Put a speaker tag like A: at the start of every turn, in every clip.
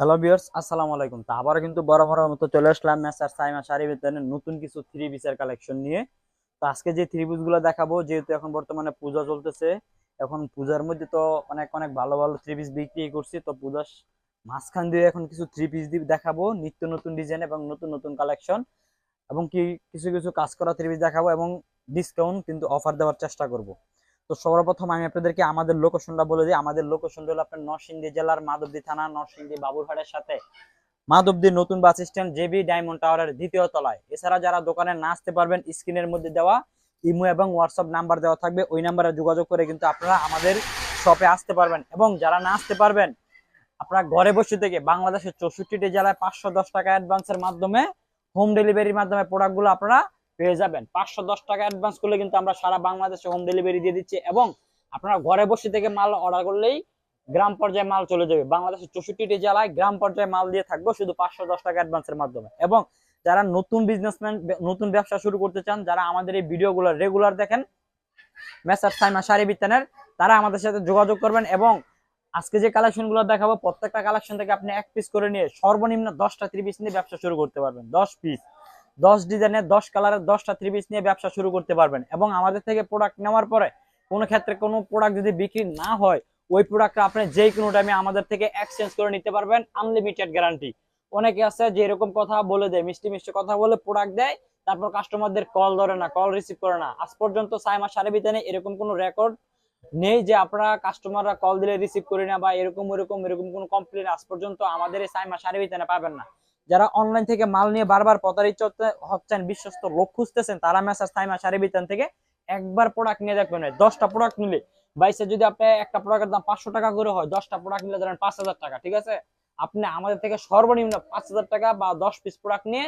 A: Hello বিয়ার্স আসসালামু আলাইকুম। তা আবার কিন্তু বড় বড় মতো চলে আসলাম মেসার সাইমা শাড়ি নতুন কিছু থ্রি পিসের কালেকশন নিয়ে। তো আজকে যে থ্রি পিসগুলো দেখাবো, যেহেতু এখন বর্তমানে পূজা চলতেছে, এখন পূজার মধ্যে তো অনেক অনেক ভালো ভালো থ্রি পিস বিক্রি করছি, তো পূজার মাঝখান দিয়ে এখন কিছু থ্রি পিস দিয়ে দেখাবো, নিত্য নতুন ডিজাইন এবং নতুন নতুন কালেকশন এবং কি কিছু কিছু কাজ করা থ্রি পিস দেখাবো এবং ডিসকাউন্ট কিন্তু অফার দেওয়ার চেষ্টা করব। তো সর্বপ্রথম আমি আপনাদেরকে আমাদের লোকেশনটা বলে দিই। আমাদের লোকেশনটা হলো আপনার নরসিংদী জেলার মাধবদী থানা, নরসিংদী বাবুরহাটের সাথে। মাধবদী নতুন বাস স্ট্যান্ড জেবি ডায়মন্ড টাওয়ারের দ্বিতীয় তলায়। এছাড়া যারা দোকানে না আসতে পারবেন, স্ক্রিনের মধ্যে দেওয়া ইমো এবং হোয়াটসঅ্যাপ নাম্বার দেওয়া থাকবে। ওই নাম্বারে যোগাযোগ করে কিন্তু আপনারা আমাদের শপে আসতে পারবেন। এবং যারা না আসতে পারবেন, আপনারা ঘরে বসে থেকে বাংলাদেশের চৌষট্টিটি জেলায় পাঁচশো দশ টাকা অ্যাডভান্সের মাধ্যমে হোম ডেলিভারির মাধ্যমে প্রোডাক্টগুলো আপনারা পেয়ে যাবেন। পাঁচশো দশ টাকা অ্যাডভান্স করলে কিন্তু আমরা সারা বাংলাদেশে হোম ডেলিভারি দিয়ে দিচ্ছি এবং আপনারা ঘরে বসে থেকে মাল অর্ডার করলেই গ্রাম পর্যায়ে মাল চলে যাবে। বাংলাদেশের চৌষট্টিটি জেলায় গ্রাম পর্যায়ে মাল দিয়ে থাকব শুধু পাঁচশো দশ টাকা অ্যাডভান্সের মাধ্যমে। এবং যারা নতুন বিজনেসম্যান নতুন ব্যবসা শুরু করতে চান, যারা আমাদের এই ভিডিওগুলো রেগুলার দেখেন, মেসার সাইমা শাড়ি বিতানের, তারা আমাদের সাথে যোগাযোগ করবেন এবং আজকে যে কালেকশনগুলো দেখাবো, প্রত্যেকটা কালেকশন থেকে আপনি এক পিস করে নিয়ে সর্বনিম্ন দশটা থ্রি পিস নিয়ে ব্যবসা শুরু করতে পারবেন। দশ পিস দশ ডিজাইনের দশ কালারের দশটা থ্রি পিস নিয়ে ব্যবসা শুরু করতে পারবেন। এবং আমাদের থেকে প্রোডাক্ট নেওয়ার পরে কোনো ক্ষেত্রে কোনো প্রোডাক্ট যদি বিক্রি না হয়, ওই প্রোডাক্টটা আপনি যে কোনো টাইমে আমাদের থেকে এক্সচেঞ্জ করে নিতে পারবেন আনলিমিটেড গ্যারান্টি অনেকে আছে যে এরকম কথা বলে দেয়, মিষ্টি মিষ্টি কথা বলে প্রোডাক্ট দেয়, তারপর কাস্টমারদের কল ধরে না কল রিসিভ করে না। আজ পর্যন্ত সাইমা সাড়ে বিতানে এরকম কোনো রেকর্ড নেই যে আপনারা কাস্টমাররা কল দিলে রিসিভ করি না বা এরকম এরকম এরকম কোনো কমপ্লেন আজ পর্যন্ত আমাদের এই সাইমা সাড়ে বিতানে পাবেন না। যারা অনলাইন থেকে মাল নিয়ে বারবার প্রতারিত হচ্ছেন, বিশ্বস্ত লোক খুঁজতেছেন, তারা মেসার সাইমা সাড়ে বিতান থেকে একবার প্রোডাক্ট নিয়ে দেখবেন দশটা প্রোডাক্ট নিলে বাইসে যদি আপনি একটা প্রোডাক্টের দাম পাঁচশো টাকা করে হয়, দশটা প্রোডাক্ট নিলে ধরেন পাঁচ হাজার টাকা, ঠিক আছে? আপনি আমাদের থেকে সর্বনিম্ন পাঁচ হাজার টাকা বা দশ পিস প্রোডাক্ট নিয়ে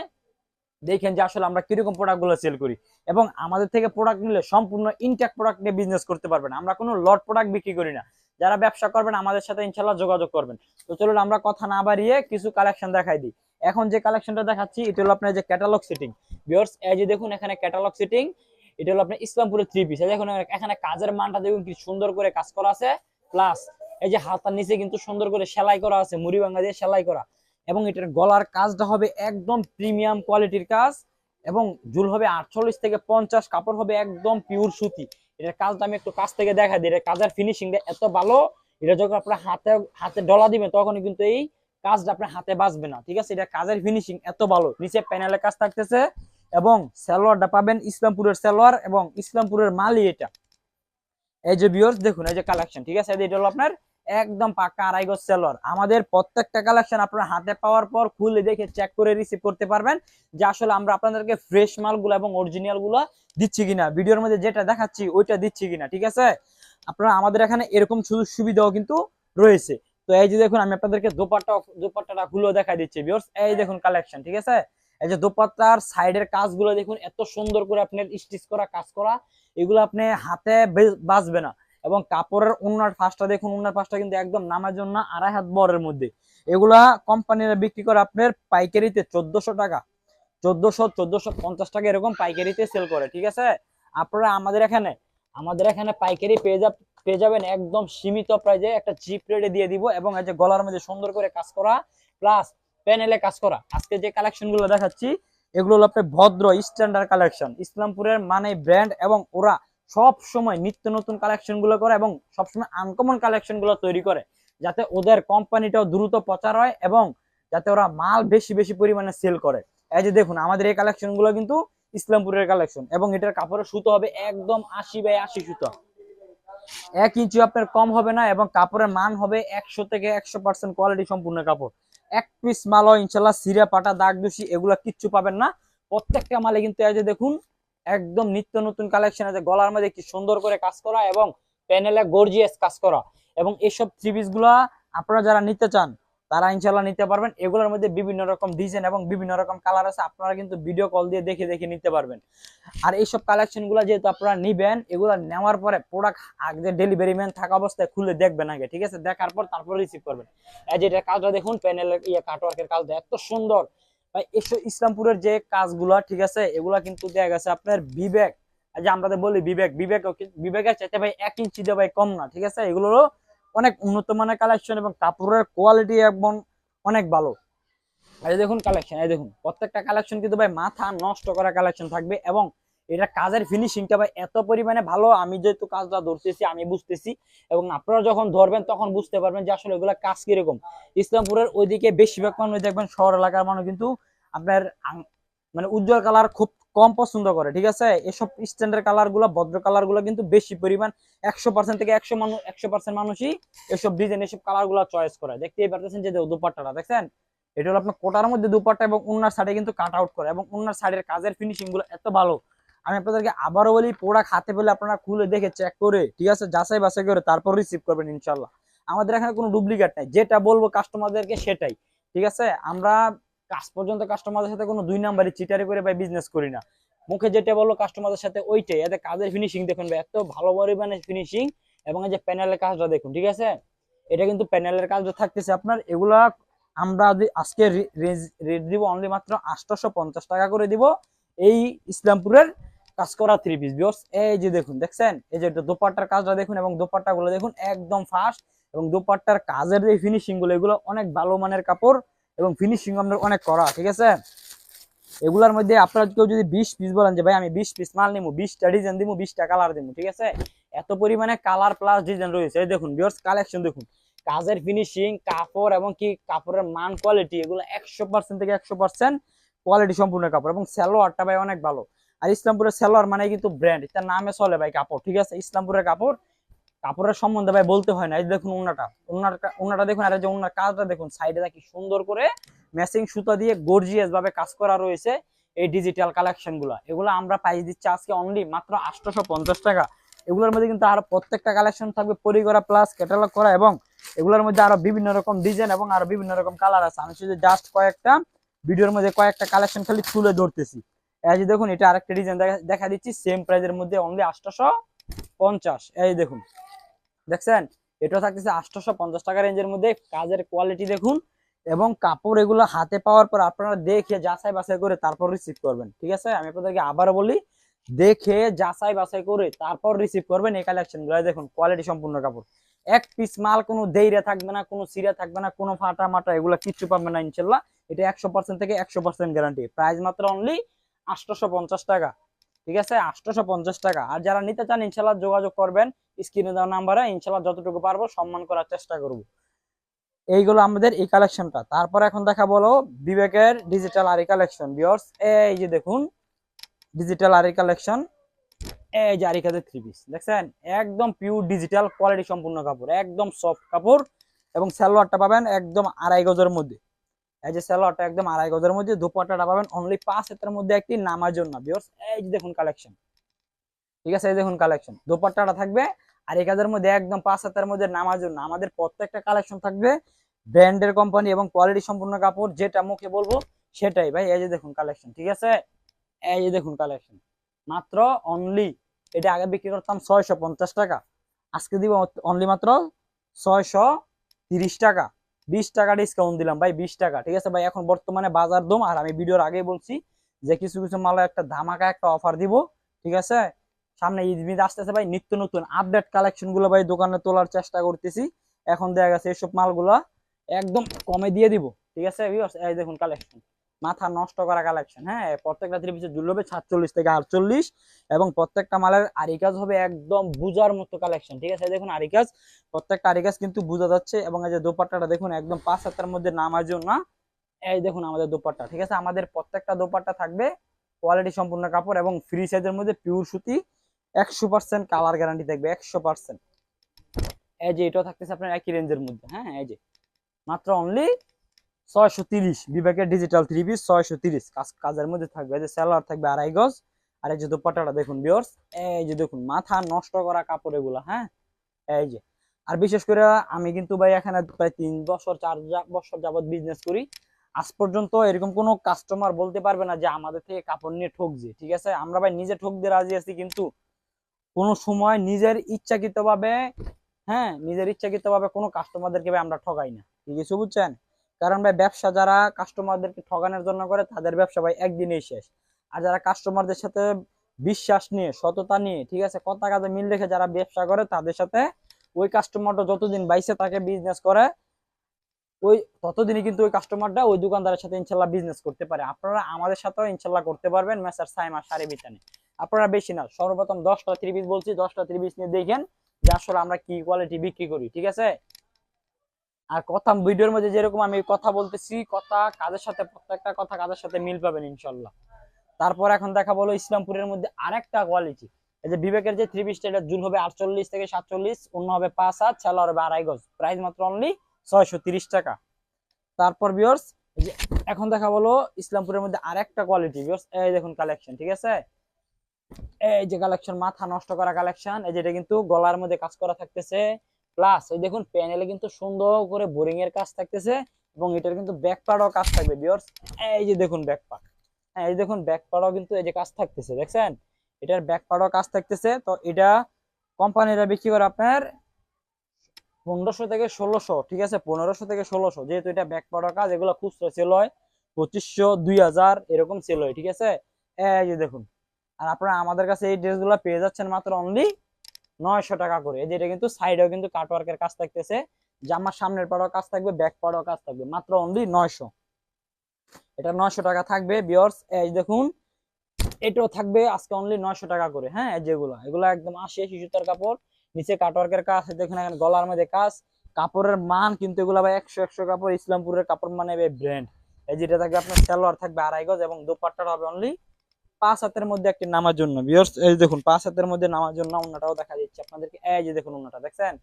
A: দেখেন যে আসলে আমরা কীরকম প্রোডাক্টগুলো সেল করি। এবং আমাদের থেকে প্রোডাক্ট নিলে সম্পূর্ণ ইনটেক প্রোডাক্ট নিয়ে বিজনেস করতে পারবেন। আমরা কোনো লট প্রোডাক্ট বিক্রি করি না। যারা ব্যবসা করবেন, আমাদের সাথে ইনশাল্লাহ যোগাযোগ করবেন। তো চলুন আমরা কথা না বাড়িয়ে কিছু কালেকশন দেখাই দিই। এখন যে কালেকশনটা দেখাচ্ছি, এটা হলো আপনার যে ক্যাটালগ সিটিং ভিউয়ার্স এই যে দেখুন এখানে ক্যাটালগ সিটিং এটা হলো আপনার ইসলামপুরের থ্রি পিস দেখুন এখানে কাজের মানটা দেখুন কি সুন্দর করে কাজ করা আছে। প্লাস এই যে হাতার নিচে কিন্তু সুন্দর করে সেলাই করা আছে, মুড়ি ভাঙা দিয়ে সেলাই করা। এবং এটার গলার কাজটা হবে একদম প্রিমিয়াম কোয়ালিটির কাজ। এবং ঝুল হবে আটচল্লিশ থেকে পঞ্চাশ, কাপড় হবে একদম পিওর সুতি। এটার কাজটা আমি একটু কাছ থেকে দেখা দিই। এটা কাজের ফিনিশিংটা এত ভালো, এটা যখন আপনার হাতে হাতে ডলা দিবেন তখন কিন্তু এই কাজটা আপনার হাতে বাঁচবে না, ঠিক আছে? এটা কাজের ফিনিশিং এত ভালো। নিচে প্যানেলের কাজ থাকতেছে এবং সালোয়ারটা পাবেন ইসলামপুরের সালোয়ার এবং ইসলামপুরের মালি এটা। এই যে বিয়র্স দেখুন, এই যে কালেকশন ঠিক আছে? এটা হলো আপনার একদম পাকা আড়াই গজ সালোয়ার আমাদের প্রত্যেকটা কালেকশন আপনার হাতে পাওয়ার পর খুলে দেখে চেক করে রিসিভ করতে পারবেন যে আসলে আমরা আপনাদেরকে ফ্রেশ মালগুলো এবং অরিজিনালগুলো দিচ্ছি কিনা। ভিডিওর মধ্যে যেটা দেখাচ্ছি ওইটা দিচ্ছি কিনা, ঠিক আছে? আপনারা আমাদের এখানে এরকম সুযোগ সুবিধাও কিন্তু রয়েছে। তো এই যে দেখুন, আমি আপনাদেরকে দোপাট্টা দোপাট্টাটা খুলে দেখা দিচ্ছি বিয়র্স এই দেখুন কালেকশন ঠিক আছে? এই যে দোপাট্টার সাইডের কাজগুলো দেখুন, এত সুন্দর করে আপনার স্টিচ করা, কাজ করা, এগুলো আপনি হাতে বাঁচবে না। এবং কাপড়ের উন্নার ফাঁসটা দেখুন, উন্নার ফাঁসটা কিন্তু একদম নামার জন্য আড়াই হাত বরের মধ্যে। এগুলা কোম্পানিরা বিক্রি করে আপনার পাইকারিতে চোদ্দশো টাকা, চোদ্দশো চোদ্দশো পঞ্চাশ টাকা এরকম পাইকারিতে সেল করে, ঠিক আছে? আপনারা আমাদের এখানে আমাদের এখানে পাইকারি পেয়ে যা পেয়ে যাবেন একদম সীমিত প্রাইজে একটা চিপ রেটে দিয়ে দিব এবং এই যে গলার মধ্যে সুন্দর করে কাজ করা প্লাস প্যানেলে কাজ করা। আজকে যে কালেকশনগুলো দেখাচ্ছি, এগুলো হলো আপনার ভদ্র স্ট্যান্ডার্ড কালেকশন ইসলামপুরের মানে ব্র্যান্ড এবং ওরা সব সময় নিত্য নতুন কালেকশনগুলো করে এবং সবসময় আনকমন কালেকশনগুলো তৈরি করে, যাতে ওদের কোম্পানিটাও দ্রুত প্রচার হয় এবং যাতে ওরা মাল বেশি বেশি পরিমাণে সেল করে। এই যে দেখুন, আমাদের এই কালেকশনগুলো কিন্তু ইসলামপুরের কালেকশন এবং এটার কাপড়ের সুতো হবে একদম আশি বাই আশি সুতো। এক ইঞ্চি আপনার কম হবে না এবং কাপড়ের মান হবে একশো থেকে একশো পার্সেন্ট কোয়ালিটি সম্পূর্ণ কাপড়। এক পিস মাল ইনশাল্লাহ সিরা, পাটা দাগ দোষী এগুলা কিচ্ছু পাবেন না। প্রত্যেকটা মালে কিন্তু এই যে দেখুন একদম নিত্য নতুন কালেকশন আছে। গলার মধ্যে কি সুন্দর করে কাজ করা এবং প্যানেলে গর্জিয়াস কাজ করা। এবং এইসব থ্রি পিসগুলা আপনারা যারা নিতে চান, তারা ইনশাল্লাহ নিতে পারবেন। এগুলোর মধ্যে বিভিন্ন রকম ডিজাইন এবং বিভিন্ন রকম কালার আছে। আপনারা কিন্তু ভিডিও কল দিয়ে দেখে দেখে নিতে পারবেন। আর এইসব কালেকশনগুলা যেহেতু আপনারা নিবেন, এগুলো নেওয়ার পরে প্রোডাক্ট আগে ডেলিভারি ম্যান থাকা অবস্থায় খুলে দেখবেন আগে, ঠিক আছে? দেখার পর তারপর রিসিভ করবেন। এই যে এটা কাজটা দেখুন প্যানেলের ইয়ে কাটওয়ার্কের কাজটা এত সুন্দর। ইসলামপুরের যে কাজগুলো, ঠিক আছে, এগুলা কিন্তু দেখা গেছে আপনার বিবেক। যে আমরা বলি বিবেক বিবেক বিবেকের চাইতে ভাই এক ইঞ্চি দিয়ে ভাই কম না, ঠিক আছে? এগুলোরও অনেক উন্নত মানের কালেকশন এবং কাপড়ের কোয়ালিটি এবং অনেক ভালো। এই দেখুন কালেকশন এই দেখুন, প্রত্যেকটা কালেকশন কিন্তু ভাই মাথা নষ্ট করা কালেকশন থাকবে এবং এটা কাজের ফিনিশিংটা ভাই এত পরিমাণে ভালো, আমি যেহেতু কাজটা ধরতেছি, আমি বুঝতেছি। এবং আপনারা যখন ধরবেন, তখন বুঝতে পারবেন যে আসলে এগুলা কাজ কীরকম। ইসলামপুরের ওইদিকে বেশিরভাগ মানুষ দেখবেন শহর এলাকার মানুষ কিন্তু আপনার মানে উজ্জ্বল কালার খুব কম পছন্দ করে, ঠিক আছে? এসব স্ট্যান্ডার্ড কালারগুলো, ভদ্র কালারগুলো কিন্তু বেশি পরিমাণ, একশো পার্সেন্ট থেকে একশো মানুষ একশো পার্সেন্ট মানুষই এসব ডিজাইন এসব কালারগুলো চয়েস করে। দেখতেই পারতেছেন যে দুপাট্টাটা, দেখছেন? এটা হলো আপনার কোটার মধ্যে দুপাট্টা এবং উন্নার সাইডে কিন্তু কাট আউট করে, এবং উন্নার সাইডের কাজের ফিনিশিংগুলো এত ভালো আমি আপনাদেরকে আবারও বলি প্রোডাক্ট হাতে পেলে আপনারা খুলে দেখে চেক করে, ঠিক আছে, যাচাই বাছাই করে তারপর রিসিভ করবেন ইনশাল্লাহ আমাদের এখানে কোনো ডুপ্লিকেট নাই, যেটা বলব কাস্টমারদেরকে সেটাই, ঠিক আছে? আমরা কাজ পর্যন্ত কাস্টমারদের সাথে কোনো দুই নাম্বারই চিটারি করে ভাই বিজনেস করি না। মুখে যেটা বলল কাস্টমারদের সাথে ওইটাই এতে কাজের ফিনিশিং দেখুন ভাই, এত ভালো পরিমাণে ফিনিশিং এবং এই যে প্যানেলের কাজটা দেখুন, ঠিক আছে? এটা কিন্তু প্যানেলের কাজটা থাকতেছে আপনার, এগুলা আমরা আজকে রেট দিব অনলি মাত্র আটশোশো টাকা করে দিব এই ইসলামপুরের কাজ করা থ্রি পিস বিয়স এই যে দেখুন, দেখছেন? এই যে দোপাট্টার কাজটা দেখুন এবং দোপাট্টা গুলো দেখুন একদম ফাস্ট এবং দোপাট্টার কাজের যে ফিনিশিংগুলো, এগুলো অনেক ভালো মানের কাপড় এবং ফিনিশিং আমাদের অনেক করা, ঠিক আছে? এগুলার মধ্যে আপনারা কেউ যদি বিশ পিস বলেন যে, ভাই, আমি বিশ পিস মাল নিবো, বিশটা ডিজাইন দিব, বিশটা কালার দিব ঠিক আছে? এত পরিমাণে কালার প্লাস ডিজাইন রয়েছে। দেখুন বিয়র্স কালেকশন দেখুন। কাজের ফিনিশিং কাপড় এবং কি কাপড়ের মান কোয়ালিটি এগুলো একশো পার্সেন্ট থেকে একশো পার্সেন্ট কোয়ালিটি সম্পূর্ণ কাপড় এবং স্যালোয়ারটা ভাই, অনেক ভালো। আর ইসলামপুরের সেলোয়ার মানে কিন্তু ব্র্যান্ড তার নামে চলে ভাই কাপড়, ঠিক আছে? ইসলামপুরের কাপড়, কাপড়ের সম্বন্ধে ভাই বলতে হয় না। এই দেখুন উন্নাটা উন্নাটা দেখুন আর যে উন্নার কাজটা দেখুন সাইডে কি সুন্দর করে ম্যাচিং সুতা দিয়ে গর্জিয়াস ভাবে কাজ করা রয়েছে এই ডিজিটাল কালেকশনগুলা। এগুলো আমরা পাই দিচ্ছি আজকে অনলি মাত্র আটশোশো টাকা। এগুলোর মধ্যে কিন্তু আরও প্রত্যেকটা কালেকশন থাকবে পরি করা প্লাস ক্যাটালগ করা এবং এগুলোর মধ্যে আরও বিভিন্ন রকম ডিজাইন এবং আরও বিভিন্ন রকম কালার আছে। আমি শুধু জাস্ট কয়েকটা, ভিডিওর মধ্যে কয়েকটা কালেকশন খালি তুলে ধরতেছি। এই দেখুন, এটা আরেকটা ডিজাইন দেখা দিচ্ছি সেম প্রাইজের মধ্যে অনলি আটশোশো পঞ্চাশ এই দেখুন, দেখছেন? এটা থাকতেছে আটশোশো পঞ্চাশ টাকা রেঞ্জের মধ্যে। কাজের কোয়ালিটি দেখুন, এবং কাপড় এগুলো হাতে পাওয়ার পর আপনারা দেখে যাচাই বাছাই করে তারপর রিসিভ করবেন, ঠিক আছে? আমি আপনাদেরকে আবারও বলি, দেখে যাচাই বাছাই করে তারপর রিসিভ করবেন এই কালেকশনগুলো দেখুন কোয়ালিটি সম্পূর্ণ কাপড়। এক পিস মাল, কোনো দেইরে থাকবে না, কোনো সিরা থাকবে না, কোনো ফাটা মাটা এগুলো কিচ্ছু পাবে না ইনশাল্লাহ এটা একশো থেকে একশো গ্যারান্টি প্রাইস মাত্র অনলি আটশোশো টাকা। ঠিক আছে? আটশোশো টাকা। আর যারা নিতে চান, ইনশাল্লাহ যোগাযোগ করবেন। স্ক্রিনে দেওয়া নাম্বারে ইনশাল্লাহ যতটুকু পারব সম্মান করার চেষ্টা করব। এইগুলো আমাদের এই কালেকশনটা তারপর এখন দেখা বলো বিবেকের ডিজিটাল আরি কালেকশন বিয়ার্স এই যে দেখুন ডিজিটাল আরি কালেকশন এই যে আরিকাদের থ্রি পিস দেখছেন? একদম পিওর ডিজিটাল কোয়ালিটি সম্পূর্ণ কাপড়। একদম সফট কাপড় এবং সালোয়ারটা পাবেন একদম আড়াই গজের মধ্যে। এই যে সালোয়ারটা একদম আড়াই গজের মধ্যে, দুপাট্টাটা পাবেন অনলি পাঁচ হাতের মধ্যে একটি নামার জন্য। বিয়ার্স এই যে দেখুন কালেকশন ঠিক আছে, এই দেখুন কালেকশন দুপাট্টাটা থাকবে আর এই কাজের মধ্যে একদম পাঁচ হাতের মধ্যে নামার জন্য। আমাদের প্রত্যেকটা কালেকশন থাকবে ব্র্যান্ডের কোম্পানি এবং কোয়ালিটি সম্পূর্ণ কাপড়, যেটা মুখে বলব সেটাই। ভাই, এই যে দেখুন কালেকশন ঠিক আছে? এই যে দেখুন কালেকশন মাত্র অনলি এটা আগে বিক্রি করতাম ছয়শো পঞ্চাশ টাকা। আজকে দিব অনলি মাত্র ছয়শো টাকা। বিশ টাকা ডিসকাউন্ট দিলাম ভাই, বিশ টাকা, ঠিক আছে ভাই? এখন বর্তমানে বাজার দম, আর আমি ভিডিওর আগে বলছি যে কিছু কিছু মালে একটা ধামাকা একটা অফার দিব, ঠিক আছে? সামনে ঈদ মিদ আসতেছে ভাই, নিত্য নতুন আপডেট কালেকশনগুলো ভাই দোকানে তোলার চেষ্টা করতেছি। এখন দেখা গেছে এসব মালগুলো একদম কমে দিয়ে দিব, ঠিক আছে? এই দেখুন কালেকশন মাথা নষ্ট করা কালেকশন হ্যাঁ? প্রত্যেকটা থ্রি পিসের জুল হবে সাতচল্লিশ থেকে আটচল্লিশ এবং প্রত্যেকটা মালের আরিকাজ হবে একদম বুজার মতো কালেকশন ঠিক আছে? দেখুন আরিকাজ, প্রত্যেকটা আরিকাজ কিন্তু বোঝা যাচ্ছে এবং এই যে দোপাট্টাটা দেখুন একদম পাঁচ হাতের মধ্যে নামার জন্য এই দেখুন আমাদের দোপাট্টা, ঠিক আছে? আমাদের প্রত্যেকটা দোপাট্টা থাকবে কোয়ালিটি সম্পূর্ণ কাপড় এবং ফ্রি সাইজের মধ্যে পিওর সুতি, একশো পার্সেন্ট কালার গ্যারান্টি থাকবে, একশো পার্সেন্ট এই যে এটাও থাকতেছে আপনার একই রেঞ্জের মধ্যে হ্যাঁ? এই যে, মাত্র অনলি ছয়শো বিবেকের ডিজিটাল থ্রি পিস ছয়শো কাজের মধ্যে থাকবে যে স্যালোয়ার থাকবে আড়াই গজ। আর এই যে দোপাট্টাটা দেখুন বিয়র্স এই যে দেখুন মাথা নষ্ট করা কাপড় এগুলা হ্যাঁ? এই যে। আর বিশেষ করে আমি কিন্তু ভাই এখানে প্রায় তিন বছর, চার বছর যাবত বিজনেস করি। আজ পর্যন্ত এরকম কোনো কাস্টমার বলতে পারবে না যে আমাদের থেকে কাপড় নিয়ে ঠকছে, ঠিক আছে? আমরা ভাই নিজে ঠকতে রাজি আছি কিন্তু কোনো সময় নিজের ইচ্ছাকৃত ভাবে হ্যাঁ? নিজের ইচ্ছাকৃত ভাবে কোনো কাস্টমারদেরকে ভাই আমরা ঠকাই না, ঠিক আছে বুঝছেন? কারণ ভাই, ব্যবসা যারা কাস্টমারদেরকে ঠকানোর জন্য করে, তাদের ব্যবসা ভাই একদিনেই শেষ। আর যারা কাস্টমারদের সাথে বিশ্বাস নিয়ে, সততা নিয়ে, ঠিক আছে, কথা কাজে মিল রেখে যারা ব্যবসা করে, তাদের সাথে ওই কাস্টমারটা যতদিন বাইসে তাকে বিজনেস করে, ওই ততদিনই কিন্তু ওই কাস্টমারটা ওই দোকানদারের সাথে ইনশাল্লাহ বিজনেস করতে পারে। আপনারা আমাদের সাথেও ইনশাল্লাহ করতে পারবেন মেসার সাইমা শাড়ি বিতানে। আপনারা বেশি না, সর্বপ্রথম দশটা পিস বলছি, দশটা পিস নিয়ে দেখেন যে আসলে আমরা কি কোয়ালিটি বিক্রি করি, ঠিক আছে? আর কথা, ভিডিওর মধ্যে যেরকম আমি কথা বলতেছি, কথা কাজের সাথে, প্রত্যেকটা কথা কাজের সাথে মিল পাবেন ইনশাল্লাহ। তারপর এখন দেখা বলো ইসলামপুরের মধ্যে আরেকটা কোয়ালিটি এই যে বিবেকের যে থ্রি পিসটা এটা জুল হবে আটচল্লিশ থেকে সাতচল্লিশ, অন্য হবে পাঁচ হাত ছেলা হবে আড়াই গজ। প্রাইস মাত্র অনলি ছয়শো তিরিশ টাকা। তারপর বিয়র্স যে এখন দেখা বলো ইসলামপুরের মধ্যে আরেকটা কোয়ালিটি বিয়র্স এই দেখুন কালেকশন ঠিক আছে? এই যে কালেকশন মাথা নষ্ট করা কালেকশন এই যেটা কিন্তু গলার মধ্যে কাজ করা থাকতেছে। প্লাস এই দেখুন প্যানেলে কিন্তু সুন্দর করে বোরিং এর কাজ থাকতেছে এবং এটার কিন্তু ব্যাক পার্টও কাজ থাকবে বিয়র্স এই যে দেখুন ব্যাক পার্ট হ্যাঁ এই দেখুন ব্যাক পার্টও কিন্তু এই যে কাজ থাকতেছে, দেখছেন? এটার ব্যাক পার্টও কাজ থাকতেছে। তো এটা কোম্পানিরা বিক্রি করে আপনার পনেরোশো থেকে ষোলোশো, ঠিক আছে? পনেরোশো থেকে ষোলোশো, যেহেতু এটা ব্যাক পাউডার কাজ, এগুলো খুচরো সেল হয়। পঁচিশশো, দুই হাজার, এরকম সেল হয়, ঠিক আছে? এই যে দেখুন। আর আপনারা আমাদের কাছে এই ড্রেসগুলো পেয়ে যাচ্ছেন মাত্র অনলি নয়শো টাকা করে। এই যে এটা কিন্তু সাইডেও কিন্তু কাটওয়ার্কের কাজ থাকতেছে, জামার সামনের পাড়াও কাজ থাকবে ব্যাক পাড়াও কাজ থাকবে, মাত্র অনলি নয়শো। এটা নয়শো টাকা থাকবে বিয়র্স এই দেখুন, এটাও থাকবে আজকে অনলি নয়শো টাকা করে হ্যাঁ যেগুলো। এগুলো একদম আসে শিশুতার কাপড়, নিচে কাটওয়ার্কের কাজ, দেখুন এখানে গলার মধ্যে কাজ, কাপড়ের মান কিন্তু এগুলো ভাই একশো একশো কাপড়, ইসলামপুরের কাপড় মানে ব্র্যান্ড এই যেটা থাকবে আপনার সালোয়ার, থাকবে আড়াই গজ এবং দোপাট্টাটা হবে অনলি পাঁচ হাতের মধ্যে একটি নামার জন্য এই দেখুন, পাঁচ হাতের মধ্যে নামার জন্য উন্নাটাও দেখা যাচ্ছে। আপনাদেরকে, এই যে দেখুন উন্নাটা, দেখছেন?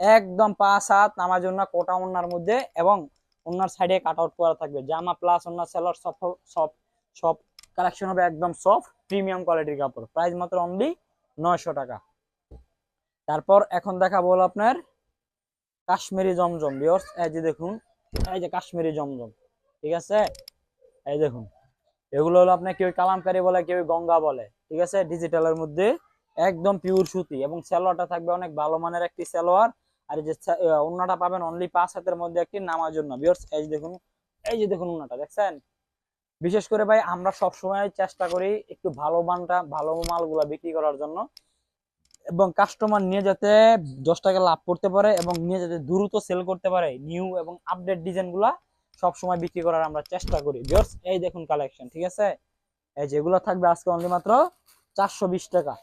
A: একদম পাঁচ হাত নামার জন্য কোটা উন্নার মধ্যে এবং উন্নার সাইডে কাট আউট করা থাকবে। জামা প্লাস উন্নার সেলার সব সব সব কালেকশন হবে একদম সফট প্রিমিয়াম কোয়ালিটির কাপড়। প্রাইস মাত্র অনলি নয়শো টাকা। তারপর এখন দেখা বলো আপনার কাশ্মীরি জমজম বিয়র্স এই যে দেখুন, এই যে কাশ্মীরি জমজম, ঠিক আছে? এই দেখুন। এগুলো হলো আপনার কেউ কালামকারি বলে, কেউ গঙ্গা বলে, ঠিক আছে? ডিজিটালের মধ্যে একদম পিওর সুতি এবং সালোয়ারটা থাকবে অনেক ভালো মানের একটি সালোয়ার। আর যে অন্যটা পাবেন অনলি পাঁচ হাতের মধ্যে একটি নামার জন্য। বিয়র্স এই দেখুন, এই যে দেখুন অন্যটা দেখছেন? বিশেষ করে ভাই, আমরা সব সময় চেষ্টা করি একটু ভালো মানটা, ভালো মালগুলা বিক্রি করার জন্য। এবং কাস্টমার নিয়ে যাতে দশ টাকা লাভ করতে পারে এবং নিয়ে যাতে দ্রুত সেল করতে পারে নিউ এবং আপডেট ডিজাইনগুলা সব সময় বিক্রি করার আমরা চেষ্টা করি। ভিউয়ার্স এই দেখুন কালেকশন ঠিক আছে? এই যেগুলো থাকবে আজকে অনলি মাত্র চারশো বিশ টাকা।